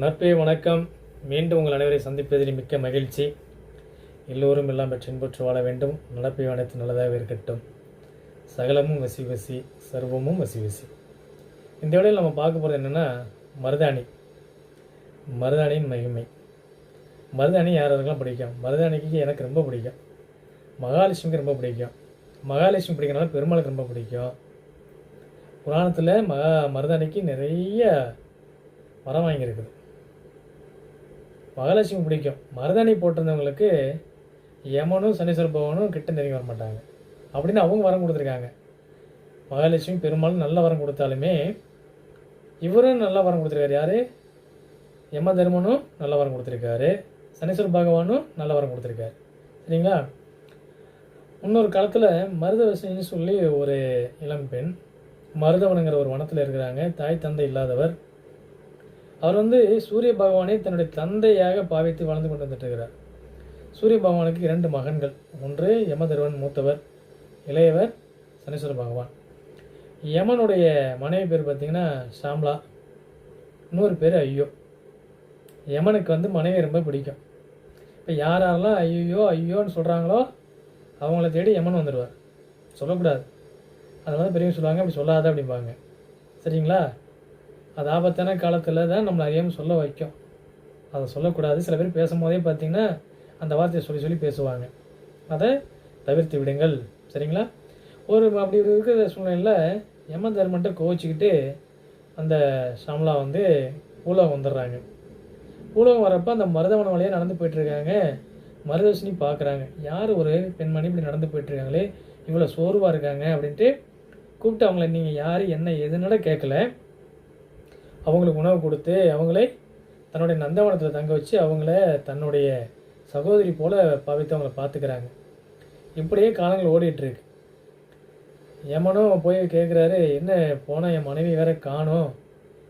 நட்பே வணக்கம். மீண்டும் உங்கள் அனைவரை சந்திப்பதில் மிக்க மகிழ்ச்சி. எல்லோரும் எல்லாம் பெற்று இன்பற்று வாழ வேண்டும். நடப்பை அனைத்து நல்லதாக இருக்கட்டும். சகலமும் வசி வசி சர்வமும் வசி வசி. இந்த வேளையில் நம்ம பார்க்க போகிறது என்னென்னா மருதாணி. மருதாணியின் மகிமை. மருதாணி யார் யாருக்கெல்லாம் பிடிக்கும்? மருதாணிக்கு எனக்கு ரொம்ப பிடிக்கும். மகாலட்சுமிக்கு ரொம்ப பிடிக்கும். மகாலட்சுமி பிடிக்கிறனால பெருமாளுக்கு ரொம்ப பிடிக்கும். புராணத்தில் மகா மருதாணிக்கு நிறைய மரம் வாங்கியிருக்குது. மகாலட்சுமி பிடிக்கும். மருதாணி போட்டிருந்தவங்களுக்கு யமனும் சனீஸ்வர பகவானும் கிட்ட நெருங்கி வர மாட்டாங்க. அப்படின்னு அவங்க வரம் கொடுத்துருக்காங்க. மகாலட்சுமி பெருமாளும் நல்ல வரம் கொடுத்தாலுமே இவரும் நல்ல வரம் கொடுத்துருக்காரு. யாரு? யம தர்மனும் நல்ல வரம் கொடுத்துருக்காரு. சனீஸ்வர பகவானும் நல்ல வரம் கொடுத்துருக்காரு. சரிங்களா? இன்னொரு காலத்தில் மருதவசின்னு சொல்லி ஒரு இளம் பெண் மருதவனுங்கிற ஒரு வனத்தில் இருக்கிறாங்க. தாய் தந்தை இல்லாதவர். அவர் வந்து சூரிய பகவானை தன்னுடைய தந்தையாக பாவித்து வாழ்ந்து கொண்டு வந்துட்டு இருக்கிறார் சூரிய பகவானுக்கு இரண்டு மகன்கள். ஒன்று யமதர்வன் மூத்தவர் இளையவர் சனீஸ்வர பகவான். யமனுடைய மனைவி பேர் பார்த்தீங்கன்னா ஷாம்லா இன்னொரு பேர் ஐயோ. யமனுக்கு வந்து மனைவி ரொம்ப பிடிக்கும். இப்போ யார் யாரெல்லாம் ஐயோ ஐயோன்னு சொல்கிறாங்களோ அவங்கள தேடி யமன் வந்துடுவார் சொல்லக்கூடாது. அது வந்து பெரியவங்க சொல்லுவாங்க அப்படி சொல்லாத அப்படிம்பாங்க. சரிங்களா? அது ஆபத்தான காலத்தில் தான் நம்மளை அறியாமல் சொல்ல வைக்கும். அதை சொல்லக்கூடாது. சில பேர் பேசும்போதே பார்த்தீங்கன்னா அந்த வார்த்தையை சொல்லி சொல்லி பேசுவாங்க. அதை தவிர்த்து விடுங்கள். சரிங்களா? ஒரு அப்படி இருக்கிற சூழ்நிலையில் யம தர்மன்ட்ட கோவிச்சிக்கிட்டு அந்த ஷாம்லா வந்து பூலோகம் வந்துடுறாங்க. பூலோகம் வரப்போ அந்த மருதவன வழியாக நடந்து போயிட்டுருக்காங்க. மருதர்ஷினி பார்க்குறாங்க. யார் ஒரு பெண்மணி இப்படி நடந்து போயிட்டுருக்காங்களே? இவ்வளோ சோர்வாக இருக்காங்க அப்படின்ட்டு கூப்பிட்டு அவங்கள நீங்கள் யார்? என்ன எதுனால கேட்கல. அவங்களுக்கு உணவு கொடுத்து அவங்களே தன்னுடைய நந்தவனத்தில் தங்க வச்சு அவங்கள தன்னுடைய சகோதரி போல பவித்து அவங்கள பார்த்துக்கிறாங்க. இப்படியே காலங்கள் ஓடிட்டுருக்கு. யமனும் போய் கேட்குறாரு என்ன போனால் என் மனைவி வேற காணோம்.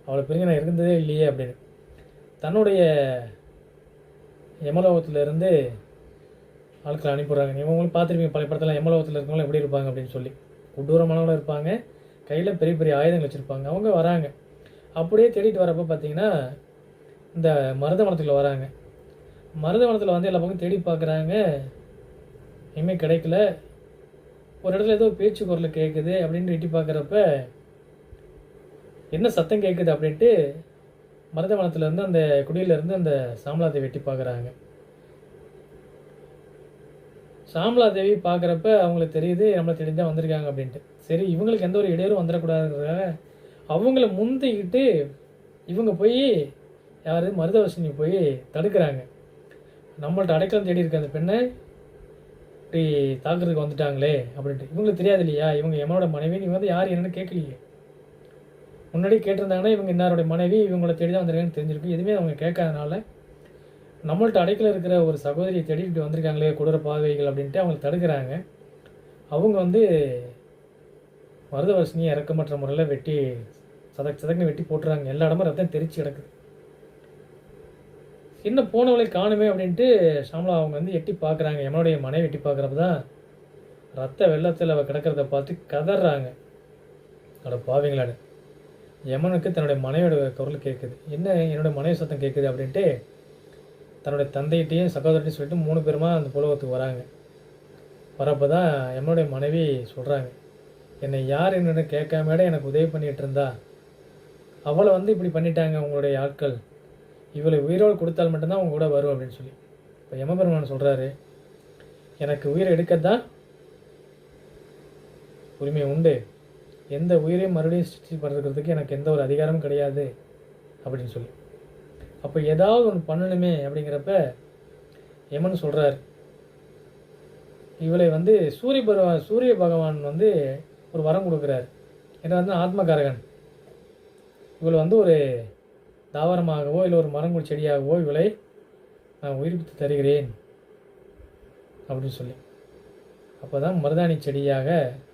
அவளை பிரிஞ்சு நான் இருந்ததே இல்லையே அப்படின்னு. தன்னுடைய யமலோகத்துல இருந்து ஆட்களை அனுப்பிடுறாங்க இவங்களும் பார்த்துருப்பீங்க பழைய படத்தில் யமலோகத்தில் இருக்கவங்களும் எப்படி இருப்பாங்க? அப்படின்னு சொல்லி. கொடூரமானவங்களும் இருப்பாங்க. கையில் பெரிய பெரிய ஆயுதங்கள் வச்சுருப்பாங்க. அவங்க வராங்க. அப்படியே தேடிட்டு வரப்போ பார்த்தீங்கன்னா இந்த மருதவனத்துக்குள்ள வராங்க. மருதவனத்தில் வந்து எல்லா பக்கம் தேடி பார்க்குறாங்க எதுவுமே கிடைக்கல. ஒரு இடத்துல ஏதோ பேச்சு குரல் கேட்குது அப்படின்னு எட்டி பார்க்குறப்ப என்ன சத்தம் கேட்குது அப்படின்ட்டு மருதவனத்துல இருந்து அந்த குடியில இருந்து அந்த சாமலா வெட்டி பார்க்குறாங்க சாமலா தேவி பார்க்குறப்ப அவங்களுக்கு தெரியுது நம்மளை தெரிஞ்சு தான் வந்திருக்காங்க அப்படின்ட்டு. சரி இவங்களுக்கு எந்த ஒரு இடையூறும் வந்துடக்கூடாதுங்கிறதுக்காக அவங்கள முந்திக்கிட்டு இவங்க போய் யார்? மருதவசினி போய் தடுக்கிறாங்க. நம்மள்ட்ட அடைக்கலம் தேடி இருக்க அந்த பெண்ணை இப்படி தாக்குறதுக்கு வந்துட்டாங்களே அப்படின்ட்டு. இவங்களுக்கு தெரியாது இல்லையா இவங்க எம்மனோட மனைவி. இவங்க வந்து யார் என்னன்னு கேட்கலையே முன்னாடி கேட்டிருந்தாங்கன்னா இவங்க இன்னாருடைய மனைவி இவங்கள தேடி தான் வந்திருக்காங்கன்னு தெரிஞ்சிருக்கு. எதுவுமே அவங்க கேட்காதனால நம்மள்ட்ட அடைக்கல இருக்கிற ஒரு சகோதரியை தேடி இப்படி வந்திருக்காங்களே கொடூர பாவைகள் அப்படின்ட்டு அவங்க தடுக்கிறாங்க. அவங்க வந்து வரதவர்ஷினியை இறக்கமற்ற முறையில் வெட்டி சதக் சதக்குன்னு வெட்டி போட்டுறாங்க. எல்லா இடமும் ரத்தம் தெரிச்சு கிடக்குது. இன்னும் போனவளை காணுமே அப்படின்ட்டு ஷாம்லா அவங்க வந்து எட்டி பார்க்குறாங்க எமனுடைய மனைவி எட்டி பார்க்குறப்ப தான் ரத்த வெள்ளத்தில் அவள் கிடக்கிறத பார்த்து கதறாங்க. அதோட பாவிங்களாடு யமனுக்கு தன்னுடைய மனைவியோட குரல் கேட்குது என்ன என்னோடய மனைவி சத்தம் கேட்குது அப்படின்ட்டு தன்னுடைய தந்தைகிட்டையும் சகோதரிட்டையும் சொல்லிட்டு மூணு பேருமா அந்த புலகத்துக்கு வராங்க. வரப்போ தான் யமனுடைய மனைவி சொல்கிறாங்க என்னை யார் என்னென்னு கேட்காமட எனக்கு உதவி பண்ணிகிட்டு இருந்தா? அவளை வந்து இப்படி பண்ணிட்டாங்க உங்களுடைய ஆட்கள். இவளை உயிரோடு கொடுத்தால் மட்டும்தான் அவங்க கூட வரும் அப்படின்னு சொல்லி. இப்போ யமபெருமான் சொல்கிறாரு எனக்கு உயிரை எடுக்கத்தான் உரிமை உண்டு. எந்த உயிரையும் மறுபடியும் சிருஷ்டி பண்ணுறதுக்கு எனக்கு எந்த ஒரு அதிகாரமும் கிடையாது அப்படின்னு சொல்லி. அப்போ ஏதாவது ஒன்று பண்ணணுமே அப்படிங்கிறப்ப யமன் சொல்கிறார் இவளை வந்து சூரிய பகவான் சூரிய பகவான் வந்து ஒரு வரம் கொடுக்குறாரு. என்ன வந்து ஆத்மகாரகன். இவளை வந்து ஒரு தாவரமாகவோ இல்லை ஒரு மரங்குடி செடியாகவோ இவளை நான் உயிர்ப்பித்து தருகிறேன் அப்படின்னு சொல்லி. அப்போ தான் மருதாணி செடியாக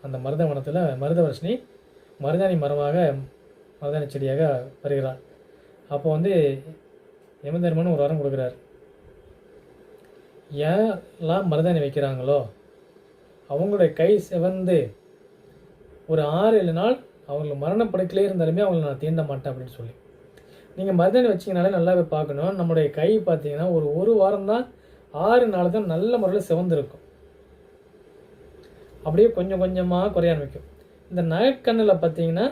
அந்த மருத வனத்தில் மருதவர்ஷினி மருதாணி மரமாக மருதாணி செடியாக வருகிறார் அப்போ வந்து யமதர்மன் ஒரு வரம் கொடுக்குறார். ஏன்லாம் மருதாணி வைக்கிறாங்களோ அவங்களுடைய கை சிவந்து ஒரு ஆறு ஏழு நாள் அவங்களுக்கு மரணப்படுக்கலே இருந்தாலுமே அவங்களை நான் தீண்ட மாட்டேன் அப்படின்னு சொல்லி. நீங்கள் மருதாணி வச்சிங்கனாலே நல்லாவே பார்க்கணும். நம்முடைய கை பார்த்தீங்கன்னா ஒரு ஒரு வாரம் தான் ஆறு நாள் தான் நல்ல முறையில் சிவந்திருக்கும். அப்படியே கொஞ்சம் கொஞ்சமாக குறைய ஆரம்பிக்கும். இந்த நகைக்கண்ணில் பார்த்தீங்கன்னா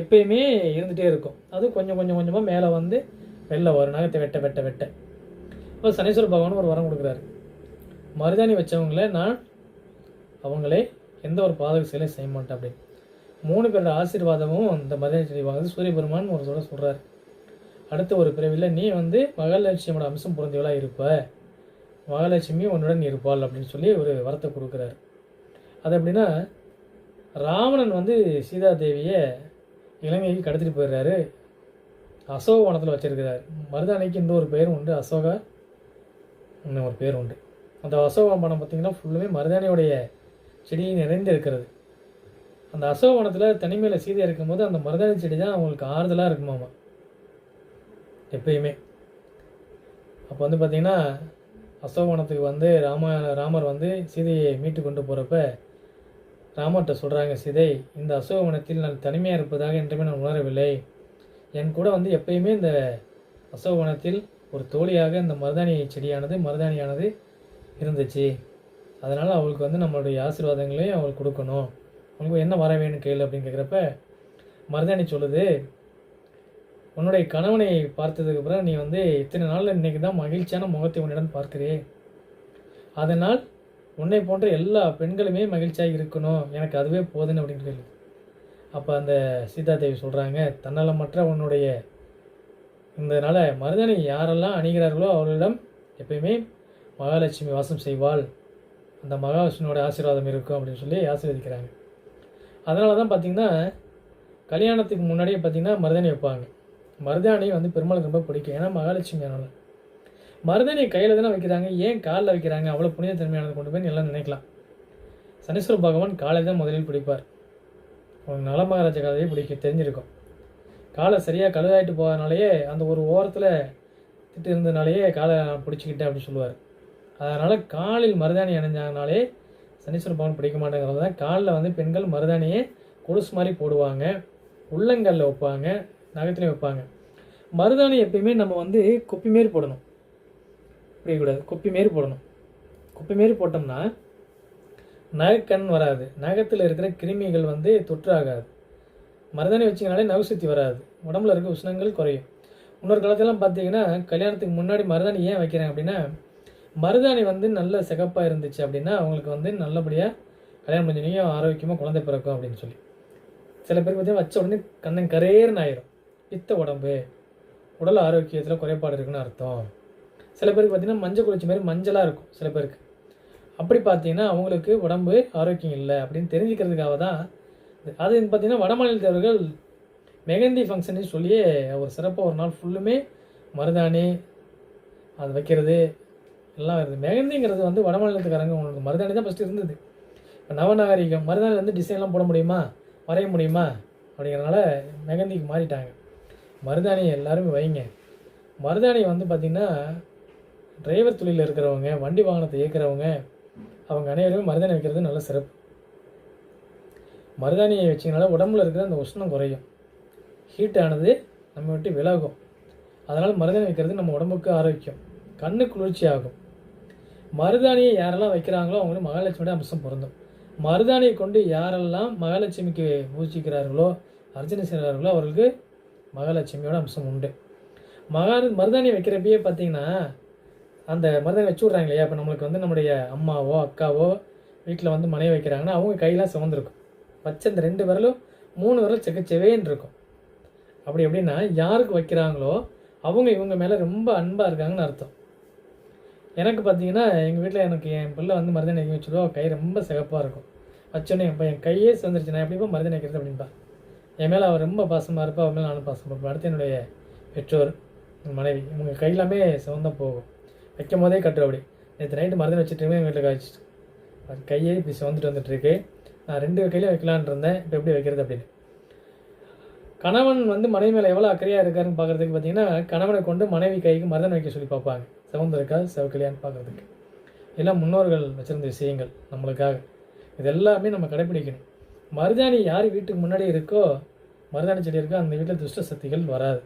எப்பயுமே இருந்துகிட்டே இருக்கும். அது கொஞ்சம் கொஞ்சம் கொஞ்சமாக மேலே வந்து வெளில வரும். நகத்தை வெட்ட வெட்ட வெட்ட. இப்போ சனீஸ்வர பகவான் ஒரு வரம் கொடுக்குறாரு. மருதாணி வச்சவங்கள நான் அவங்களே எந்த ஒரு பாதக செயலையும் செய்ய மாட்டேன் அப்படின்னு மூணு பேரோட ஆசீர்வாதமும் இந்த மருதாணி செடி வாங்குது. சூரிய பெருமான் ஒரு சொல்ல சொல்கிறார் அடுத்த ஒரு பிறவியில் நீ வந்து மகாலட்சுமியோட அம்சம் பொருந்தியவளாக இருப்ப. மகாலட்சுமி உன்னுடன் இருப்பாள் அப்படின்னு சொல்லி ஒரு வரத்தை கொடுக்குறாரு. அது எப்படின்னா ராவணன் வந்து சீதா தேவியை இலங்கைக்கு கடத்திட்டு போயிடுறாரு. அசோக வனத்தில் வச்சிருக்கிறார். மருதாணிக்கு இந்த ஒரு பெயர் உண்டு அசோகா இன்னும் ஒரு பேர் உண்டு. அந்த அசோக வனம் பார்த்திங்கன்னா ஃபுல்லுமே மருதானையுடைய செடி நிறைந்து இருக்கிறது அந்த அசோகவனத்தில் தனிமையில் சீதை இருக்கும்போது அந்த மருதாணி செடி தான் அவங்களுக்கு ஆறுதலாக இருக்குமாமா. எப்பயுமே. அப்போ வந்து பார்த்தீங்கன்னா அசோகவனத்துக்கு வந்து ராம ராமர் வந்து சீதையை மீட்டு கொண்டு போகிறப்ப ராமர்கிட்ட சொல்கிறாங்க சீதை இந்த அசோகவனத்தில் நான் தனிமையாக இருப்பதாக என்றுமே நான் உணரவில்லை. என் கூட வந்து எப்பயுமே இந்த அசோகவனத்தில் ஒரு தோழியாக இந்த மருதாணி செடியானது மருதாணியானது இருந்துச்சு. அதனால் அவளுக்கு வந்து நம்மளுடைய ஆசீர்வாதங்களையும் அவளுக்கு கொடுக்கணும். அவங்களுக்கு என்ன வர வேணும் கேளு அப்படின்னு கேட்குறப்ப மருதாணி சொல்லுது உன்னுடைய கணவனை பார்த்ததுக்கு நீ வந்து இத்தனை நாளில் இன்றைக்கி தான் மகிழ்ச்சியான முகத்தை உன்னிடம் பார்க்கிறே அதனால் உன்னை போன்ற எல்லா பெண்களுமே மகிழ்ச்சியாக இருக்கணும். எனக்கு அதுவே போதுன்னு அப்படின்னு கேள்வி அப்போ அந்த சீதா தேவி சொல்கிறாங்க தன்னலமற்ற உன்னுடைய இதனால் மருதனை யாரெல்லாம் அணிகிறார்களோ அவர்களிடம் எப்பயுமே மகாலட்சுமி வாசம் செய்வாள். அந்த மகாவிஷ்ணுவோட ஆசீர்வாதம் இருக்கும் அப்படின்னு சொல்லி ஆசீர்வதிக்கிறாங்க. அதனால தான் பார்த்திங்கன்னா கல்யாணத்துக்கு முன்னாடியே பார்த்திங்கன்னா மருதாணி வைப்பாங்க. மருதாணி வந்து பெருமாளுக்கு ரொம்ப பிடிக்கும். ஏன்னா மகாலட்சுமி அதனால் மருதாணி கையில் தானே வைக்கிறாங்க. ஏன் காலில் வைக்கிறாங்க? அவ்வளோ புனித தன்மையானது கொண்டு போய் எல்லாம் நினைக்கலாம். சனீஸ்வர பகவான் காலை தான் முதலில் பிடிப்பார். உங்களுக்கு நல மகாராஜ கதையை பிடிக்கும் தெரிஞ்சிருக்கும். காலை சரியாக கழுதாயிட்டு போகிறதுனாலேயே அந்த ஒரு ஓரத்தில் திட்டு இருந்ததுனாலேயே காலை நான் பிடிச்சிக்கிட்டேன் அப்படின்னு சொல்லுவார். அதனால் காலில் மருதாணி அணிஞ்சாங்கனாலே சனீஸ்வர பகவான் பிடிக்க மாட்டேங்கிறது தான். காலில் வந்து பெண்கள் மருதாணியை கொலுசு மாதிரி போடுவாங்க. உள்ளங்களில் வைப்பாங்க. நகத்துலையும் வைப்பாங்க. மருதாணி எப்பயுமே நம்ம வந்து குப்பி மாரி போடணும். பிடிக்கக்கூடாது குப்பி மாரி போடணும். குப்பி மாரி போட்டோம்னா நகைக்கண் வராது. நகத்தில் இருக்கிற கிருமிகள் வந்து தொற்றாகாது. மருதாணி வச்சிங்கனாலே நகு சுத்தி வராது. உடம்புல இருக்க உஷ்ணங்கள் குறையும். இன்னொரு காலத்திலாம் பார்த்தீங்கன்னா கல்யாணத்துக்கு முன்னாடி மருதாணி ஏன் வைக்கிறாங்க அப்படின்னா மருதாணி வந்து நல்ல சிகப்பாக இருந்துச்சு அப்படின்னா அவங்களுக்கு வந்து நல்லபடியாக கல்யாணம் பண்ணியும் ஆரோக்கியமாக குழந்தை பிறக்கும் அப்படின்னு சொல்லி. சில பேர் பார்த்தீங்கன்னா வச்ச உடனே கண்ணன் கரேர்னு ஆயிரும். பித்த உடம்பு உடல் ஆரோக்கியத்தில் குறைபாடு இருக்குன்னு அர்த்தம். சில பேருக்கு பார்த்தீங்கன்னா மஞ்சள் குளிச்ச மாதிரி மஞ்சளாக இருக்கும் சில பேருக்கு. அப்படி பார்த்தீங்கன்னா அவங்களுக்கு உடம்பு ஆரோக்கியம் இல்லை அப்படின்னு தெரிஞ்சுக்கிறதுக்காக தான் அது பார்த்தீங்கன்னா வடமாநிலத்தவர்கள் மெகந்தி ஃபங்க்ஷன் சொல்லியே ஒரு சிறப்பாக ஒரு நாள் ஃபுல்லுமே மருதாணி அது வைக்கிறது எல்லாம் வருது. மெகந்திங்கிறது வந்து வடமாநிலத்துக்காரங்க உங்களுக்கு மருதாணி தான் ஃபஸ்ட்டு இருந்தது. இப்போ நவநாகரிகம் மருதாணி வந்து டிசைன்லாம் போட முடியுமா? வரைய முடியுமா? அப்படிங்கிறனால மெகந்திக்கு மாறிட்டாங்க. மருதாணியை எல்லாருமே வைங்க. மருதாணியை வந்து பார்த்திங்கன்னா டிரைவர் தொழிலில் இருக்கிறவங்க வண்டி வாகனத்தை இயக்கிறவங்க அவங்க அனைவருமே மருதாணி வைக்கிறது நல்ல சிறப்பு. மருதாணியை வச்சிங்கனால உடம்புல இருக்கிற அந்த உஷ்ணம் குறையும். ஹீட்டானது நம்ம விட்டு விலகும். அதனால் மருதாணி வைக்கிறது நம்ம உடம்புக்கு ஆரோக்கியம். கண்ணு குளிர்ச்சி ஆகும் மருதாணியை யாரெல்லாம் வைக்கிறாங்களோ அவங்களுக்கு மகாலட்சுமியோட அம்சம் பொருந்தும். மருதாணியை கொண்டு யாரெல்லாம் மகாலட்சுமிக்கு பூஜிக்கிறார்களோ அர்ச்சனை செய்கிறார்களோ அவர்களுக்கு மகாலட்சுமியோட அம்சம் உண்டு. மகா மருதாணி வைக்கிறப்பயே பார்த்தீங்கன்னா அந்த மருதாணி வச்சு விட்றாங்க இல்லையா இப்போ நம்மளுக்கு வந்து நம்முடைய அம்மாவோ அக்காவோ வீட்டில் வந்து மனைவி வைக்கிறாங்கன்னா அவங்க கையெல்லாம் சிவந்திருக்கும் வச்ச இந்த ரெண்டு விரலும் மூணு விரல் செக்கச்சவேன்னு இருக்கும். அப்படி எப்படின்னா யாருக்கு வைக்கிறாங்களோ அவங்க இவங்க மேலே ரொம்ப அன்பாக இருக்காங்கன்னு அர்த்தம். எனக்கு பார்த்தீங்கன்னா எங்கள் வீட்டில் எனக்கு என் பிள்ளை வந்து மருதாணி வைக்க வச்சுருவா. கை ரொம்ப சிகப்பாக இருக்கும். வச்சோன்னே என் என் கையே சேர்ந்துருச்சு நான் எப்படிப்பா மருதாணி வைக்கிறது அப்படின்பா. என் மேலே அவர் ரொம்ப பாசமாக இருப்பா. அவர் மேலே நானும் பாசமாக இருப்பேன். அடுத்து என்னுடைய பெற்றோர் மனைவி இவங்க கையிலாமே சிவந்தா போகும். வைக்கும் போதே கட்டு அப்படி. நேற்று நைட்டு மருந்து வச்சுட்டுமே எங்கள் வீட்டில் காய்ச்சிட்டு அது கையே இப்படி சிவந்துட்டு வந்துட்டுருக்கு. நான் ரெண்டு கையிலையும் வைக்கலான்னு இருந்தேன். இப்போ எப்படி வைக்கிறது? அப்படின்னு. கணவன் வந்து மனைவி மேலே எவ்வளோ அக்கறையாக இருக்காருன்னு பார்க்குறதுக்கு பார்த்தீங்கன்னா கணவனை கொண்டு மனைவி கைக்கு மருதன் வைக்க சொல்லி பார்ப்பாங்க. சிவந்து இருக்கா சிவக்கலையான்னு பார்க்குறதுக்கு. எல்லாம் முன்னோர்கள் வச்சிருந்த விஷயங்கள் நம்மளுக்காக. இது எல்லாமே நம்ம கடைப்பிடிக்கணும். மருதாணி யார் வீட்டுக்கு முன்னாடி இருக்கோ மருதாணி செடி இருக்கோ அந்த வீட்டில் துஷ்ட சக்திகள் வராது.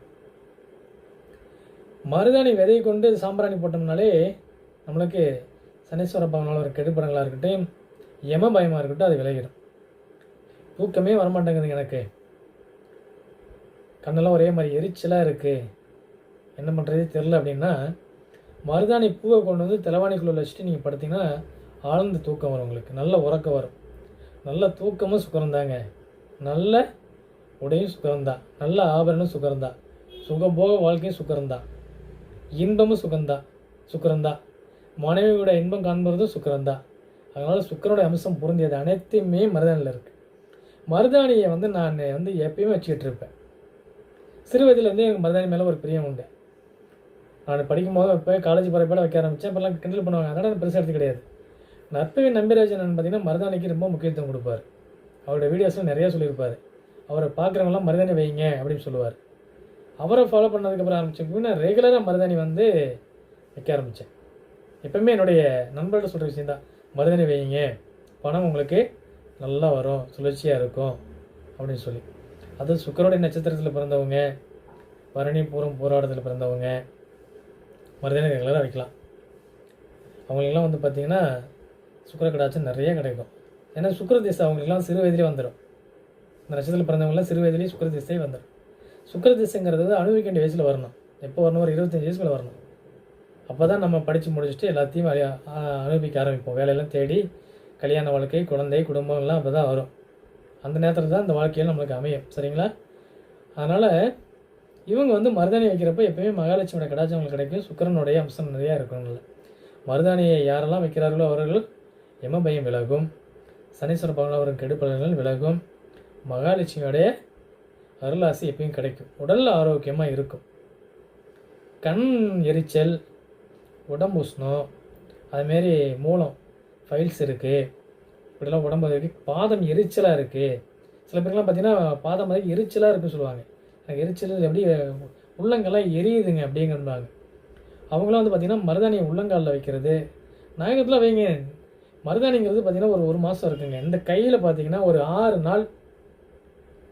மருதாணி விதையை கொண்டு சாம்பிராணி போட்டோம்னாலே நம்மளுக்கு சனீஸ்வர பவனால் ஒரு கெடுப்படங்களாக இருக்கட்டும் எம பயமாக இருக்கட்டும் அது விளையிடும் தூக்கமே வரமாட்டேங்குது எனக்கு. கண்ணெல்லாம் ஒரே மாதிரி எரிச்சலாக இருக்குது என்ன பண்ணுறதே தெரில அப்படின்னா மருதாணி பூவை கொண்டு வந்து தலைவாணிக்குள்ளே வச்சுட்டு நீங்கள் படுத்தீங்கன்னா ஆழ்ந்த தூக்கம் வரும் உங்களுக்கு. நல்ல உறக்கம் வரும். நல்ல தூக்கமும் சுகரந்தாங்க நல்ல உடையும் சுகரம்தான் நல்ல ஆபரணம் சுகரம்தான் சுகபோக வாழ்க்கையும் சுகரம்தான் இன்பமும் சுகந்தான் சுக்கரந்தான் மனைவியோட இன்பம் காண்பதும் சுக்கரந்தா அதனால் சுக்கரனுடைய அம்சம் பொருந்தியது அனைத்தையுமே மருதாணியில் இருக்குது மருதாணியை வந்து நான் வந்து எப்பயுமே வச்சுக்கிட்டு இருப்பேன். சிறு வயதுலேருந்தே எனக்கு மருதாணி மேலே ஒரு பிரியம் உண்டு. நான் படிக்கும்போது இப்போ காலேஜ் போகிறப்பட வைக்க ஆரம்பித்தேன் இப்போல்லாம் கிண்டல் பண்ணுவாங்க. அதனால் பெருசாக எடுத்து கிடையாது. நற்பவி நம்பிராஜன் பார்த்தீங்கன்னா மருதாணிக்கு ரொம்ப முக்கியத்துவம் கொடுப்பார். அவருடைய வீடியோஸில் நிறையா சொல்லியிருப்பார். அவரை பார்க்குறவங்களாம் மருதாணி வைங்க அப்படின்னு சொல்லுவார். அவரை ஃபாலோ பண்ணதுக்கப்புறம் ஆரம்பிச்சப்போ நான் ரெகுலராக மருதாணி வந்து வைக்க ஆரம்பித்தேன் எப்பவுமே என்னுடைய நண்பர்கள்ட்ட சொல்கிற விஷயம் தான் மருதாணி வைங்க. பணம் உங்களுக்கு நல்லா வரும். சுழற்சியாக இருக்கும். அப்படின்னு சொல்லி. அது சுக்கரோடைய நட்சத்திரத்தில் பிறந்தவங்க. பரணி பூரம் போராட்டத்தில் பிறந்தவங்க. மருதாணி ரெகுலராக வைக்கலாம். அவங்களுக்கெல்லாம் வந்து பார்த்திங்கன்னா சுக்கர கடாச்சம் நிறைய கிடைக்கும். ஏன்னா சுக்கர திசை அவங்களுக்குலாம் சிறு வயதிலே வந்துடும் இந்த நட்சத்திரத்தில் பிறந்தவங்களாம் சிறு வயதிலேயே சுக்கர திசை வந்துடும் சுக்கர திசைங்கிறது வந்து அனுபவிக்க வேண்டிய வயசில் வரணும். எப்போ வரணும் ஒரு இருபத்தஞ்சி வயசுக்குள்ள வரணும். அப்போ தான் நம்ம படித்து முடிச்சுட்டு எல்லாத்தையும் அனுபவிக்க ஆரம்பிப்போம். வேலையெல்லாம் தேடி கல்யாண வாழ்க்கை குழந்தை குடும்பம்லாம் அப்போ தான் வரும். அந்த நேரத்தில் தான் இந்த வாழ்க்கையில் நம்மளுக்கு அமையும். சரிங்களா? அதனால் இவங்க வந்து மருதாணி வைக்கிறப்ப எப்பயுமே மகாலட்சுமியோட கடாச்சம் அவங்களுக்கு கிடைக்கும். சுக்கரனுடைய அம்சம் நிறையா இருக்கணும்ல மருதாணியை யாரெல்லாம் வைக்கிறார்களோ அவர்கள் எம பயம் விலகும். சனீஸ்வர பகவான் வரும் கெடுப்பலன்கள் விலகும். மகாலட்சுமியோடைய அருளாசி எப்பயும் கிடைக்கும். உடல் ஆரோக்கியமாக இருக்கும். கண் எரிச்சல் உடம்பு உஷ்ணம் அதுமாரி மூலம் ஃபைல்ஸ் இருக்குது இப்படிலாம் உடம்பு இருக்குது பாதம் எரிச்சலாக இருக்குது சில பேருக்குலாம் பார்த்தீங்கன்னா பாதம் மாதிரி எரிச்சலாக இருக்குன்னு சொல்லுவாங்க. எரிச்சல் எப்படி உள்ளங்கெல்லாம் எரியுதுங்க அப்படிங்கிறாங்க அவங்களாம் வந்து பார்த்திங்கன்னா மருதாணியை உள்ளங்காலில் வைக்கிறது. நாயகத்தில் வைங்க மருதாணிங்கிறது பார்த்திங்கன்னா ஒரு ஒரு மாதம் இருக்குங்க. இந்த கையில் பார்த்தீங்கன்னா ஒரு ஆறு நாள்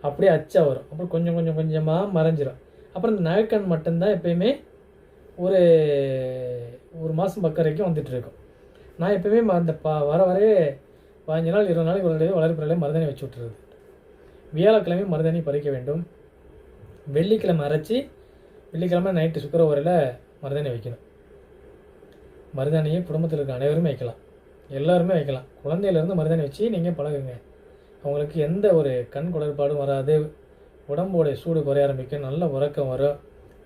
அப்படியே அச்சா வரும். அப்புறம் கொஞ்சம் கொஞ்சம் கொஞ்சமாக மறைஞ்சிரும். அப்புறம் இந்த நகைக்கண் மட்டும்தான் எப்பயுமே ஒரு ஒரு மாதம் பக்கம் வரைக்கும் வந்துட்டுருக்கும் நான் எப்பயுமே ம- அந்த பா வர வரவே பதினஞ்சு நாள் இருபது நாளைக்கு ஒரு தடவை மருதாணி வச்சு விட்டுறது. வியாழக்கிழமை மருதாணி பறிக்க வேண்டும். வெள்ளிக்கிழமை அரைச்சி வெள்ளிக்கிழமை நைட்டு சுக்கரவரையில் மருதாணி வைக்கணும். மருதாணியை குடும்பத்தில் இருக்க அனைவருமே வைக்கலாம். எல்லாருமே வைக்கலாம். குழந்தையிலேருந்து மருதாணி வச்சு நீங்கள் பழகுங்க. அவங்களுக்கு எந்த ஒரு கண் குளறுபாடும் வராது. உடம்போடைய சூடு குறைய ஆரம்பிக்கும். நல்ல உறக்கம் வரும்.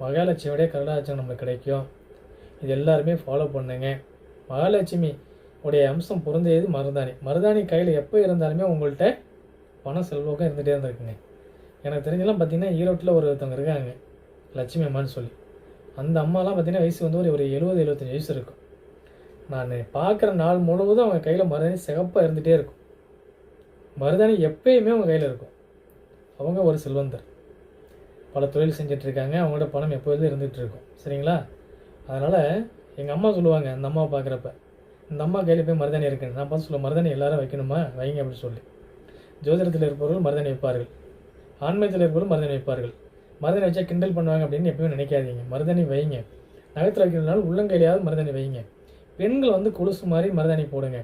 மகாலட்சுமியோடைய கருடாட்சம் நம்மளுக்கு கிடைக்கும். இது எல்லாருமே ஃபாலோ பண்ணுங்க. மகாலட்சுமி உடைய அம்சம் பொருந்தியது மருதாணி. மருதாணி கையில் எப்போ இருந்தாலுமே உங்கள்கிட்ட பணம் செல்வக்கம் இருந்துகிட்டே இருந்திருக்குங்க எனக்கு தெரிஞ்செல்லாம் பார்த்தீங்கன்னா ஈரோட்டில் ஒருத்தவங்க இருக்காங்க. லட்சுமி அம்மான்னு சொல்லி. அந்த அம்மாலாம் பார்த்தீங்கன்னா வயசு வந்து ஒரு ஒரு எழுபது எழுபத்தஞ்சு வயசு இருக்கும். நான் பார்க்குற நாள் முழுவதும் அவங்க கையில் மருதாணி சிகப்பாக இருந்துகிட்டே இருக்கும். மருதாணி எப்பயுமே அவங்க கையில் இருக்கும். அவங்க ஒரு செல்வந்தர். பல தொழில் செஞ்சிட்ருக்காங்க அவங்களோட பணம் எப்போதும் இருந்துகிட்டு இருக்கும். சரிங்களா? அதனால் எங்கள் அம்மா சொல்லுவாங்க அந்த அம்மாவை பார்க்குறப்ப இந்த அம்மா கையில் போய் மருதாணி இருக்குன்னு. நான் பார்த்து சொல்ல மருதாணி எல்லாரும் வைக்கணுமா? வைங்க அப்படின்னு சொல்லி. ஜோதிடத்தில் இருப்பவர்கள் மருதாணி வைப்பார்கள். ஆன்மீகத்தில் இருப்பவர்கள் மருதாணி வைப்பார்கள் மருதாணி வச்சா கிண்டல் பண்ணுவாங்க அப்படின்னு எப்பவும் நினைக்காதீங்க. மருதாணி வைங்க. நகத்தில் வைக்கிறதுனால உள்ளங்கையிலையாவது மருதாணி வைங்க. பெண்கள் வந்து கொலுசு மாதிரி மருதாணி போடுங்க.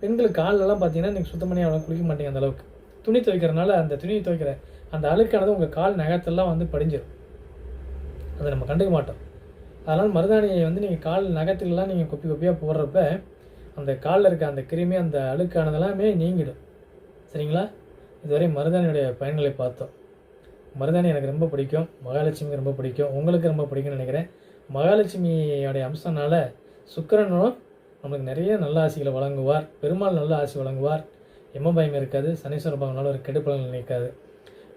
பெண்கள் கால்லலாம் பார்த்தீங்கன்னா நீங்கள் சுத்தம் பண்ணி அவ்வளோ குளிக்க மாட்டீங்க அந்த அளவுக்கு. துணி துவைக்கிறனால அந்த துணி துவைக்கிற அந்த அழுக்கானது உங்கள் கால் நகத்தெல்லாம் வந்து படிஞ்சிடும் அதை நம்ம கண்டுக்க மாட்டோம். அதனால் மருதாணியை வந்து நீங்கள் கால் நகத்துலலாம் நீங்கள் கொப்பி கொப்பியாக போடுறப்ப அந்த காலில் இருக்க அந்த கிருமி அந்த அழுக்கானதெல்லாமே நீங்கிடும். சரிங்களா? இதுவரை மருதாணியுடைய பயன்களை பார்த்தோம். மருதாணி எனக்கு ரொம்ப பிடிக்கும். மகாலட்சுமி ரொம்ப பிடிக்கும். உங்களுக்கு ரொம்ப பிடிக்கும்னு நினைக்கிறேன். மகாலட்சுமியோடைய அம்சனால சுக்கிரனும் நமக்கு நிறைய நல்ல ஆசைகளை வழங்குவார். பெருமாள் நல்ல ஆசி வழங்குவார். எம்மபயம் இருக்காது. சனீஸ்வர பகவானால ஒரு கெடுப்பலன் நினைக்காது.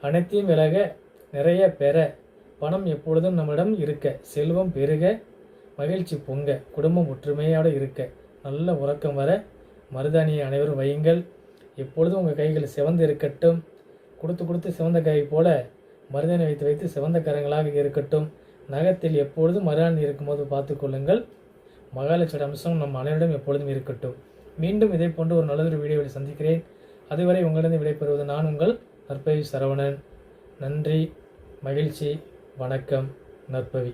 அனைத்தையும் விலக நிறைய பெற பணம் எப்பொழுதும் நம்மிடம் இருக்க செல்வம் பெருக மகிழ்ச்சி பொங்க குடும்பம் ஒற்றுமையோடு இருக்க நல்ல உறக்கம் வர மருதாணியை அனைவரும் வையுங்கள். எப்பொழுதும் உங்கள் கைகள் சிவந்து இருக்கட்டும். கொடுத்து கொடுத்து சிவந்த கை போல மருதனை வைத்து வைத்து சிவந்த கரங்களாக இருக்கட்டும். நகத்தில் எப்பொழுதும் மருதாணி இருக்கும்போது பார்த்துக்கொள்ளுங்கள் மகாலட்சுமி அம்சம் நம் அனைவரிடம் எப்பொழுதும் இருக்கட்டும். மீண்டும் இதை போன்று ஒரு நல்லதொரு வீடியோவில் சந்திக்கிறேன். அதுவரை உங்களிடம் விடைபெறுவது நான் உங்கள் நற்பவி சரவணன். நன்றி மகிழ்ச்சி வணக்கம் நற்பவி.